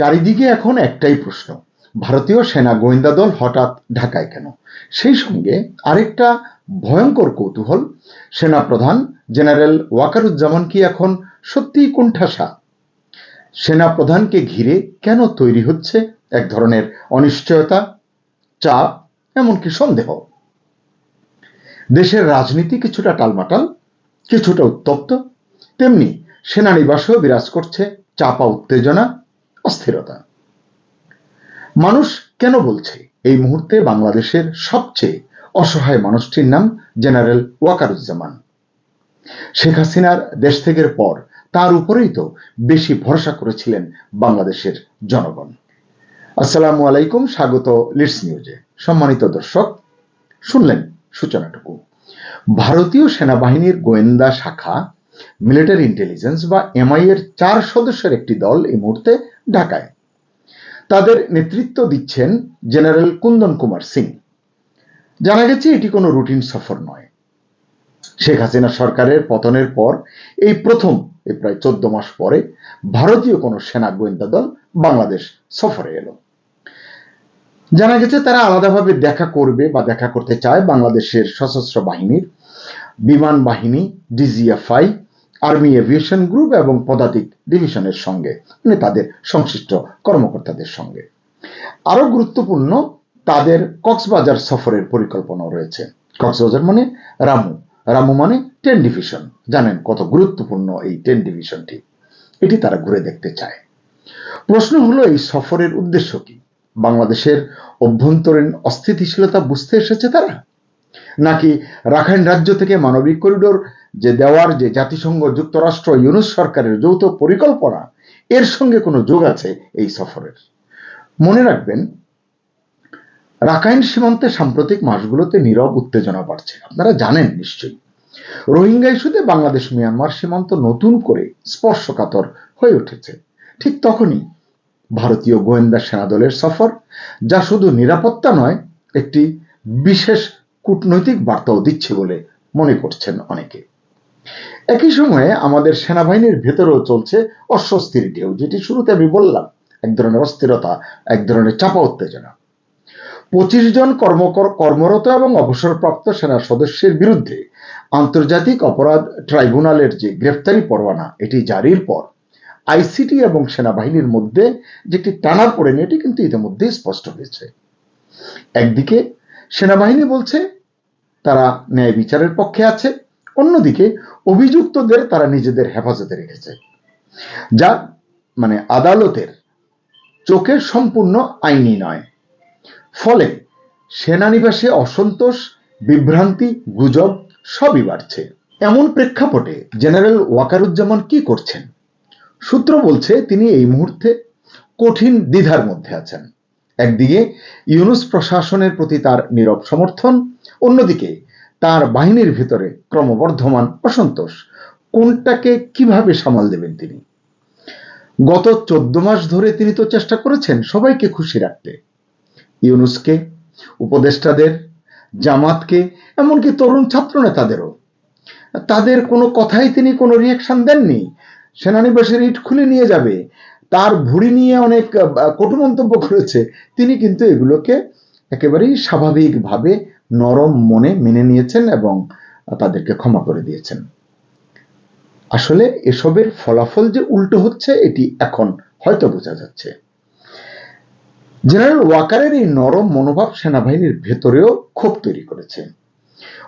চারিদিকে এখন একটাই প্রশ্ন। ভারতীয় সেনা গোয়েন্দা দল হঠাৎ ঢাকায় কেন? সেই সঙ্গে আরেকটা ভয়ঙ্কর কৌতূহল। সেনা প্রধান জেনারেল ওয়াকারুজ্জামান কি এখন সত্যিই কোণঠাসা? সেনা প্রধানকে ঘিরে কেন তৈরি হচ্ছে এক ধরনের অনিশ্চয়তা, চাপ, এমনকি সন্দেহ? দেশের রাজনীতি কিছুটা টালমাটাল, কিছুটা উত্তপ্ত। তেমনি সেনানিবাসেও বিরাজ করছে চাপা উত্তেজনা অস্থিরতা। মানুষ কেন বলছে এই মুহূর্তে বাংলাদেশের সবচেয়ে অসহায় মানুষটির নাম জেনারেল ওয়াকারুজ্জামান? শেখ হাসিনার দেশ থেকের পর তার উপরেই তো বেশি ভরসা করেছিলেন বাংলাদেশের জনগণ। আসসালামু আলাইকুম, স্বাগত লিডস নিউজে সম্মানিত দর্শক, শুনলেন সূচনাটুকু। ভারতীয় সেনাবাহিনীর গোয়েন্দা শাখা মিলিটারি ইন্টেলিজেন্স বা এমআই এর চার সদস্যের একটি দল এই মুহূর্তে ঢাকায়। তাদের নেতৃত্ব দিচ্ছেন জেনারেল কুন্দন কুমার সিং। জানা গেছে, এটি কোনো রুটিন সফর নয়। শেখ হাসিনা সরকারের পতনের পর, এই প্রথম এই প্রায় চোদ্দ মাস পরে, ভারতীয় কোনো সেনা গোয়েন্দা দল বাংলাদেশ সফরে এলো। জানা গেছে, তারা আলাদাভাবে দেখা করবে বা দেখা করতে চায় বাংলাদেশের সশস্ত্র বাহিনীর বিমান বাহিনী, ডিজিএফআই আর্মি এভিয়েশন গ্রুপ এবং পদাতিক ডিভিশনের সঙ্গে মানে তাদের সংশ্লিষ্ট কর্মকর্তাদের সঙ্গে। আরও গুরুত্বপূর্ণ, তাদের কক্সবাজার সফরের পরিকল্পনা রয়েছে। কক্সবাজার মানে রামু। রামু মানে টেন ডিভিশন জানেন কত গুরুত্বপূর্ণ এই টেন ডিভিশনটি এটি তারা ঘুরে দেখতে চায়। প্রশ্ন হলো, এই সফরের উদ্দেশ্য কি? বাংলাদেশের অভ্যন্তরীণ অস্থিতিশীলতা বুঝতে এসেছে তারা? নাকি রাখাইন রাজ্য থেকে মানবিক করিডোর যে দেওয়ার যে জাতিসংঘ, যুক্তরাষ্ট্র, ইউনুস সরকারের যৌথ পরিকল্পনা, এর সঙ্গে কোনো যোগ আছে এই সফরের। মনে রাখবেন, রাখাইন সীমান্তে সাম্প্রতিক মাসগুলোতে নীরব উত্তেজনা বাড়ছে। আপনারা জানেন নিশ্চয়ই। রোহিঙ্গা ইস্যুতে বাংলাদেশ, মিয়ানমার সীমান্ত নতুন করে স্পর্শকাতর হয়ে উঠেছে। ঠিক তখনই ভারতীয় গোয়েন্দা সেনাদলের সফর, যা শুধু নিরাপত্তা নয়, একটি বিশেষ কূটনৈতিক বার্তাও দিচ্ছে বলে মনে করছেন অনেকে। একই সময়ে আমাদের সেনাবাহিনীর ভেতরেও চলছে অস্বস্তির ঢেউ, যেটি শুরুতে আমি বললাম, এক ধরনের অস্থিরতা, এক ধরনের চাপা উত্তেজনা। পঁচিশ জন কর্মরত এবং অবসরপ্রাপ্ত সেনা সদস্যের বিরুদ্ধে আন্তর্জাতিক অপরাধ ট্রাইব্যুনালের যে গ্রেফতারি পরোয়ানা, এটি জারির পর আইসিটি এবং সেনাবাহিনীর মধ্যে যেটি টানা পড়েন, এটি কিন্তু ইতিমধ্যে স্পষ্ট হয়েছে। একদিকে সেনাবাহিনী বলছে, তারা ন্যায় বিচারের পক্ষে আছে অন্যদিকে অভিযুক্তদের তারা নিজেদের হেফাজতে রেখেছে, যা মানে আদালতের চোখে সম্পূর্ণ আইনি নয়। ফলে সেনানিবাসে অসন্তোষ, বিভ্রান্তি, গুজব সবই বাড়ছে। এমন প্রেক্ষাপটে জেনারেল ওয়াকারুজ্জামান কি করছেন? সূত্র বলছে, তিনি এই মুহূর্তে কঠিন দ্বিধার মধ্যে আছেন। একদিকে ইউনুস প্রশাসনের প্রতি তার নীরব সমর্থন, অন্যদিকে তার বাহিনীর ভিতরে ক্রমবর্ধমান অসন্তোষ। কোনটাকে কীভাবে সামাল দেবেন তিনি? গত চোদ্দ মাস ধরে তিনি তো চেষ্টা করেছেন সবাইকে খুশি রাখতে। ইউনুসকে, উপদেষ্টাদের, জামাতকে, এমনকি তরুণ ছাত্র নেতাদেরও তাদের কোনো কথাই তিনি কোনো রিয়াকশন দেননি। সেনানিবাসের ইট খুলে নিয়ে যাবে। তার ভুড়ি নিয়ে অনেক কটু মন্তব্য করেছে। তিনি কিন্তু এগুলোকে একেবারেই স্বাভাবিকভাবে নরম মনে মেনে নিয়েছেন এবং তাদেরকে ক্ষমা করে দিয়েছেন। আসলে এসবের ফলাফল যে উল্টো হচ্ছে, এটি এখন হয়তো বোঝা যাচ্ছে। জেনারেল ওয়াকারের এই নরম মনোভাব সেনাবাহিনীর ভেতরেও ক্ষোভ তৈরি করেছে।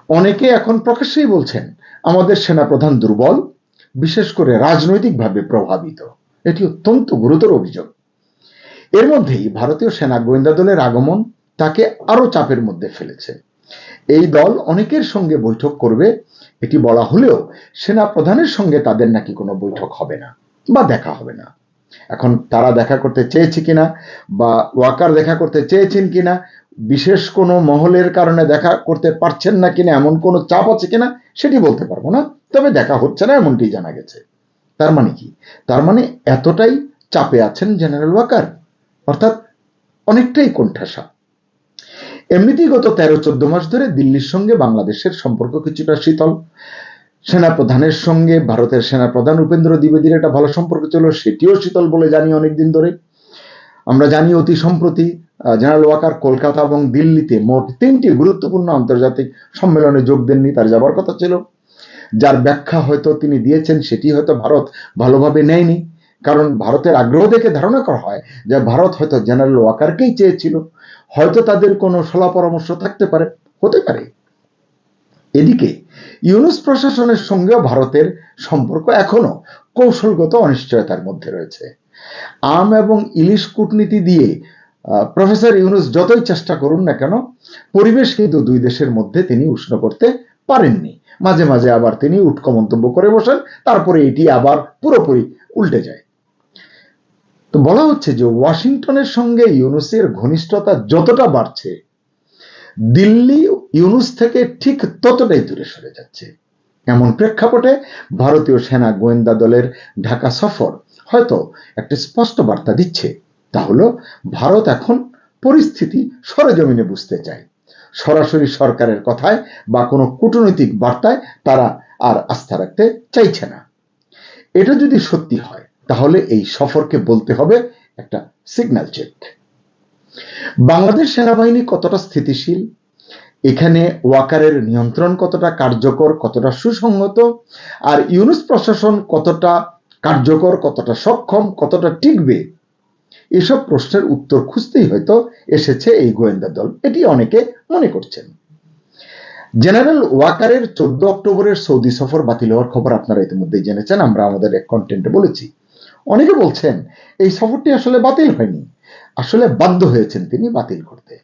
অনেকে এখন প্রকাশ্যেই বলছেন, আমাদের সেনাপ্রধান দুর্বল, বিশেষ করে রাজনৈতিকভাবে প্রভাবিত। এটি অত্যন্ত গুরুতর অভিযোগ। এর মধ্যেই ভারতীয় সেনা গোয়েন্দা দলের আগমন তাকে আরও চাপের মধ্যে ফেলেছে। এই দল অনেকের সঙ্গে বৈঠক করবে। এটি বলা হলেও সেনা প্রধানের সঙ্গে তাদের নাকি কোনো বৈঠক হবে না বা দেখা হবে না। এখন তারা দেখা করতে চেয়েছে কিনা বা ওয়াকার দেখা করতে চেয়েছেন কিনা, বিশেষ কোনো মহলের কারণে দেখা করতে পারছেন না কিনা, এমন কোনো চাপ আছে কিনা, সেটি বলতে পারব না, তবে দেখা হচ্ছে না এমনটি জানা গেছে। তার মানে কি? তার মানে এতটাই চাপে আছেন জেনারেল ওয়াকার, অর্থাৎ অনেকটাই কোণঠাসা। এমনিতেই গত তেরো চোদ্দ মাস ধরে দিল্লির সঙ্গে বাংলাদেশের সম্পর্ক কিছুটা শীতল। সেনাপ্রধানের সঙ্গে ভারতের সেনাপ্রধান উপেন্দ্র দ্বিবেদীর একটা ভালো সম্পর্ক ছিল, সেটিও শীতল বলে জানি অনেকদিন ধরে। আমরা জানি অতি সম্প্রতি জেনারেল ওয়াকার কলকাতা এবং দিল্লিতে মোট তিনটি গুরুত্বপূর্ণ আন্তর্জাতিক সম্মেলনে যোগ দেননি, তার যাবার কথা ছিল। যার ব্যাখ্যা হয়তো তিনি দিয়েছেন, সেটি হয়তো ভারত ভালোভাবে নেয়নি। কারণ ভারতের আগ্রহ দেখে ধারণা করা হয় যে ভারত হয়তো জেনারেল ওয়াকারকেই চেয়েছিল। হয়তো তাদের কোনো সলা পরামর্শ থাকতে পারে, হতে পারে। এদিকে, ইউনুস প্রশাসনের সঙ্গেও ভারতের সম্পর্ক এখনও কৌশলগত অনিশ্চয়তার মধ্যে রয়েছে। আম এবং ইলিশ কূটনীতি দিয়ে প্রফেসর ইউনুস যতই চেষ্টা করুন না কেন, পরিবেশ কিন্তু দুই দেশের মধ্যে তিনি উষ্ণ করতে পারেননি। মাঝে মাঝে আবার তিনি উৎক মন্তব্য করে বসেন, তারপরে এটি আবার পুরোপুরি উল্টে যায়। তো বলা হচ্ছে যে ওয়াশিংটনের সঙ্গে ইউনুসের ঘনিষ্ঠতা যতটা বাড়ছে, দিল্লি ইউনুস থেকে ঠিক ততটাই দূরে সরে যাচ্ছে। এমন প্রেক্ষাপটে ভারতীয় সেনা গোয়েন্দা দলের ঢাকা সফর হয়তো একটি স্পষ্ট বার্তা দিচ্ছে। তা হলো, ভারত এখন পরিস্থিতি সরেজমিনে বুঝতে চায়। সরাসরি সরকারের কথায় বা কোনো কূটনৈতিক বার্তায় তারা আর আস্থা রাখতে চাইছে না। এটা যদি সত্যি হয় তাহলে এই সফরকে বলতে হবে একটা সিগন্যাল চেক বাংলাদেশ সেনাবাহিনী কতটা স্থিতিশীল? এখানে ওয়াকারের নিয়ন্ত্রণ কতটা কার্যকর, কতটা সুসংহত? আর ইউনুস প্রশাসন কতটা কার্যকর, কতটা সক্ষম, কতটা টিকবে? এসব প্রশ্নের উত্তর খুঁজতেই হয়তো এসেছে এই গোয়েন্দা দল। এটি অনেকে মনে করছেন। জেনারেল ওয়াকারের চোদ্দ অক্টোবরের সৌদি সফর বাতিল হওয়ার খবর আপনারা ইতিমধ্যেই জেনেছেন। আমরা আমাদের এক কন্টেন্টে বলেছি। অনেকে বলছেন, এই সফরটি আসলে বাতিল হয়নি। আসলে বাধ্য হয়েছেন তিনি বাতিল করতে।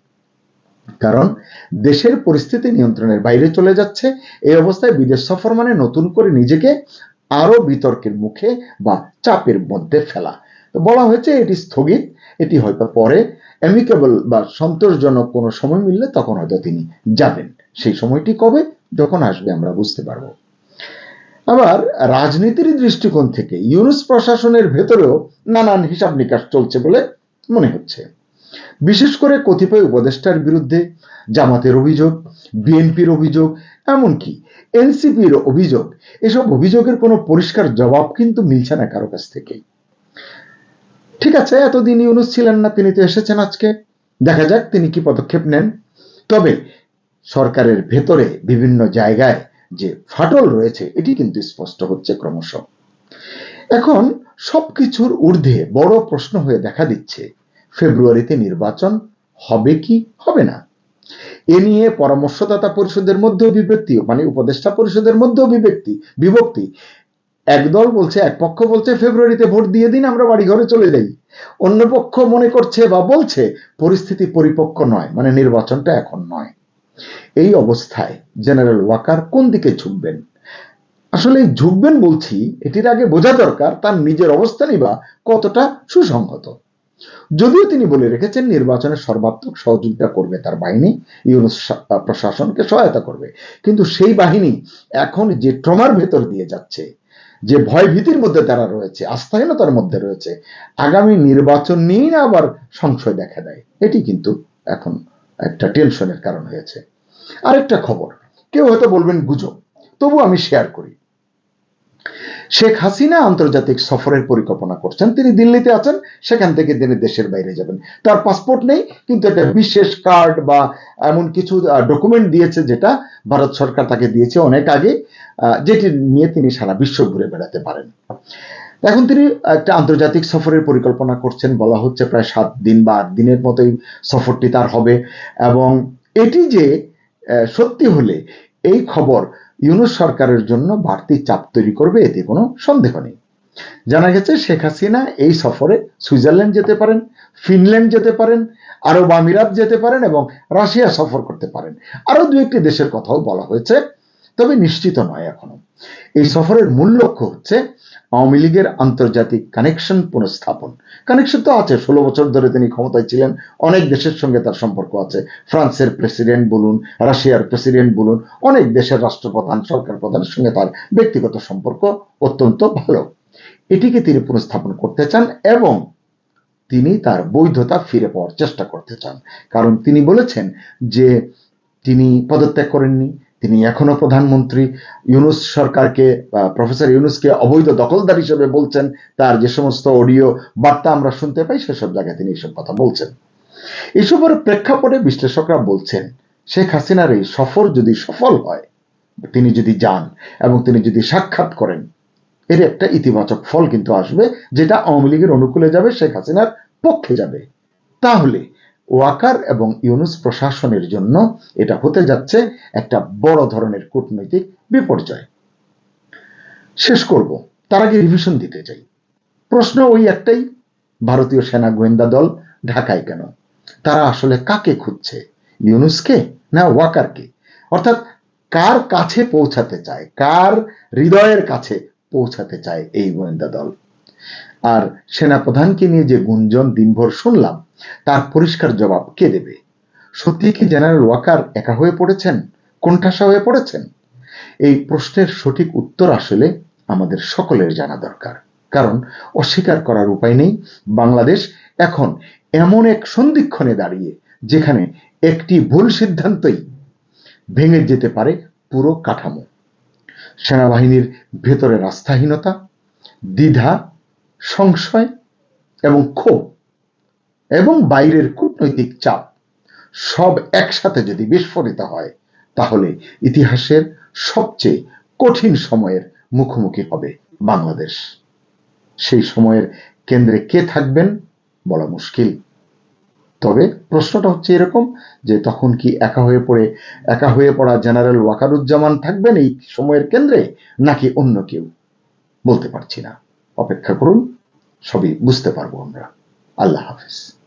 কারণ, দেশের পরিস্থিতি নিয়ন্ত্রণের বাইরে চলে যাচ্ছে, এই অবস্থায় বিদেশ সফর মানে নতুন করে নিজেকে আরও বিতর্কের মুখে বা চাপের মধ্যে ফেলা। তো বলা হয়েছে, এটি স্থগিত, এটি হয়তো পরে অ্যামিকেবল বা সন্তোষজনক কোনো সময় মিললে তখন হয়তো তিনি যাবেন। সেই সময়টি কবে, যখন আসবে আমরা বুঝতে পারব। আবার রাজনীতির দৃষ্টিকোণ থেকে ইউনুস প্রশাসনের ভেতরেও নানান হিসাব নিকাশ চলছে বলে মনে হচ্ছে। বিশেষ করে কতিপয় উপদেষ্টার বিরুদ্ধে জামাতের অভিযোগ, বিএনপির অভিযোগ, এমনকি এনসিপির অভিযোগ, এসব অভিযোগের কোনো পরিষ্কার জবাব কিন্তু মিলছে না কারও কাছ থেকেই ঠিক আছে, এতদিন ইউনুস ছিলেন না, তিনি তো এসেছেন আজকে। দেখা যাক তিনি কি পদক্ষেপ নেন। তবে সরকারের ভেতরে বিভিন্ন জায়গায় যে ফাটল রয়েছে, এটি কিন্তু স্পষ্ট হচ্ছে ক্রমশ। এখন সবকিছুর ঊর্ধ্বে বড় প্রশ্ন হয়ে দেখা দিচ্ছে, ফেব্রুয়ারিতে নির্বাচন হবে কি হবে না? এ নিয়ে পরামর্শদাতা পরিষদের মধ্যেও বিভক্তি মানে উপদেষ্টা পরিষদের মধ্যেও বিভক্তি বিভক্তি। একদল বলছে, এক পক্ষ বলছে, ফেব্রুয়ারিতে ভোট দিয়ে দিন, আমরা বাড়ি ঘরে চলে যাই। অন্য পক্ষ মনে করছে বা বলছে, পরিস্থিতি পরিপক্ক নয় মানে নির্বাচনটা এখন নয়। এই অবস্থায় জেনারেল ওয়াকার কোন দিকে ঝুঁকবেন? আসলে ঝুঁকবেন বলছি, এটির আগে বোঝা দরকার তার নিজের অবস্থানই বা কতটা সুসংহত। যদিও তিনি বলে রেখেছেন, নির্বাচনে সর্বাত্মক সহযোগিতা করবে তার বাহিনী, ইউনুস প্রশাসনকে সহায়তা করবে। কিন্তু সেই বাহিনী এখন যে ট্রমার ভেতর দিয়ে যাচ্ছে, যে ভয় ভীতির মধ্যে তারা রয়েছে, আস্থাহীনতার মধ্যে রয়েছে, আগামী নির্বাচন নিয়েই না আবার সংশয় দেখা দেয়। এটি কিন্তু এখন একটা টেনশনের কারণ হয়েছে। আরেকটা খবর, কেউ হয়তো বলবেন গুজব, তবু আমি শেয়ার করি। শেখ হাসিনা আন্তর্জাতিক সফরের পরিকল্পনা করছেন, তিনি দিল্লিতে আছেন, সেখান থেকে তিনি দেশের বাইরে যাবেন। তার পাসপোর্ট নেই, কিন্তু একটা বিশেষ কার্ড বা এমন কিছু ডকুমেন্ট দিয়েছে যেটা ভারত সরকার তাকে দিয়েছে অনেক আগে যেটি নিয়ে তিনি সারা বিশ্ব ঘুরে বেড়াতে পারেন। এখন তিনি একটা আন্তর্জাতিক সফরের পরিকল্পনা করছেন, বলা হচ্ছে প্রায় সাত দিন বা আট দিনের মতোই সফরটি তার হবে। এবং এটি যে সত্যি হলে এই খবর ইউনুস সরকারের জন্য বাড়তি চাপ তৈরি করবে, এতে কোনো সন্দেহ নেই। জানা গেছে শেখ হাসিনা এই সফরে সুইজারল্যান্ড যেতে পারেন, ফিনল্যান্ড যেতে পারেন, আরব আমিরাত যেতে পারেন এবং রাশিয়া সফর করতে পারেন। আরও দু একটি দেশের কথাও বলা হয়েছে, তবে নিশ্চিত নয় এখনও। এই সফরের মূল লক্ষ্য হচ্ছে আওয়ামী লীগের আন্তর্জাতিক কানেকশন পুনঃস্থাপন। কানেকশন তো আছে, ষোলো বছর ধরে তিনি ক্ষমতায় ছিলেন, অনেক দেশের সঙ্গে তার সম্পর্ক আছে। ফ্রান্সের প্রেসিডেন্ট বলুন, রাশিয়ার প্রেসিডেন্ট বলুন, অনেক দেশের রাষ্ট্রপ্রধান, সরকার প্রধানের সঙ্গে তার ব্যক্তিগত সম্পর্ক অত্যন্ত ভালো। এটিকে তিনি পুনঃস্থাপন করতে চান এবং তিনি তার বৈধতা ফিরে পাওয়ার চেষ্টা করতে চান। কারণ তিনি বলেছেন যে তিনি পদত্যাগ করেননি তিনি এখনও প্রধানমন্ত্রী ইউনুস সরকারকে প্রফেসর ইউনুসকে অবৈধ দখলদার হিসেবে বলছেন। তার যে সমস্ত অডিও বার্তা আমরা শুনতে পাই, সেসব জায়গায় তিনি এইসব কথা বলছেন। এসবের প্রেক্ষাপটে বিশ্লেষকরা বলছেন, শেখ হাসিনার এই সফর যদি সফল হয়, তিনি যদি যান এবং তিনি যদি সাক্ষাৎ করেন, এর একটা ইতিবাচক ফল কিন্তু আসবে, যেটা আওয়ামী লীগের অনুকূলে যাবে, শেখ হাসিনার পক্ষে যাবে। তাহলে ওয়াকার এবং ইউনুস প্রশাসনের জন্য এটা হতে যাচ্ছে একটা বড় ধরনের কূটনৈতিক বিপর্যয়। শেষ করব। তার আগে রিভিশন দিতে চাই। প্রশ্ন ওই একটাই, ভারতীয় সেনা গোয়েন্দা দল ঢাকায় কেন? তারা আসলে কাকে খুঁজছে, ইউনুসকে না ওয়াকারকে? অর্থাৎ কার কাছে পৌঁছাতে চায়, কার হৃদয়ের কাছে পৌঁছাতে চায় এই গোয়েন্দা দল? আর সেনাপ্রধানকে নিয়ে যে গুঞ্জন দিনভর শুনলাম, তার পরিষ্কার জবাব কে দেবে? সত্যি কি জেনারেল ওয়াকার একা হয়ে পড়েছেন? কোণঠাসা হয়ে পড়েছেন? এই প্রশ্নের সঠিক উত্তর আসলে আমাদের সকলের জানা দরকার। কারণ অস্বীকার করার উপায় নেই, বাংলাদেশ এখন এমন এক সন্ধিক্ষণে দাঁড়িয়ে, যেখানে একটি ভুল সিদ্ধান্তই ভেঙে যেতে পারে পুরো কাঠামো। সেনাবাহিনীর ভেতরে রাস্তাহীনতা, দ্বিধা সংশয় এবং ক্ষোভ এবং বাইরের কূটনৈতিক চাপ সব একসাথে যদি বিস্ফোরিত হয়, তাহলে ইতিহাসের সবচেয়ে কঠিন সময়ের মুখোমুখি হবে বাংলাদেশ। সেই সময়ের কেন্দ্রে কে থাকবেন বলা মুশকিল। তবে প্রশ্নটা হচ্ছে এরকম যে তখন কি একা হয়ে পড়ে, একা হয়ে পড়া জেনারেল ওয়াকারুজ্জামান থাকবেন এই সময়ের কেন্দ্রে নাকি অন্য কেউ? বলতে পারছি না। অপেক্ষা করুন সবই বুঝতে পারব আমরা। আল্লাহ হাফিজ।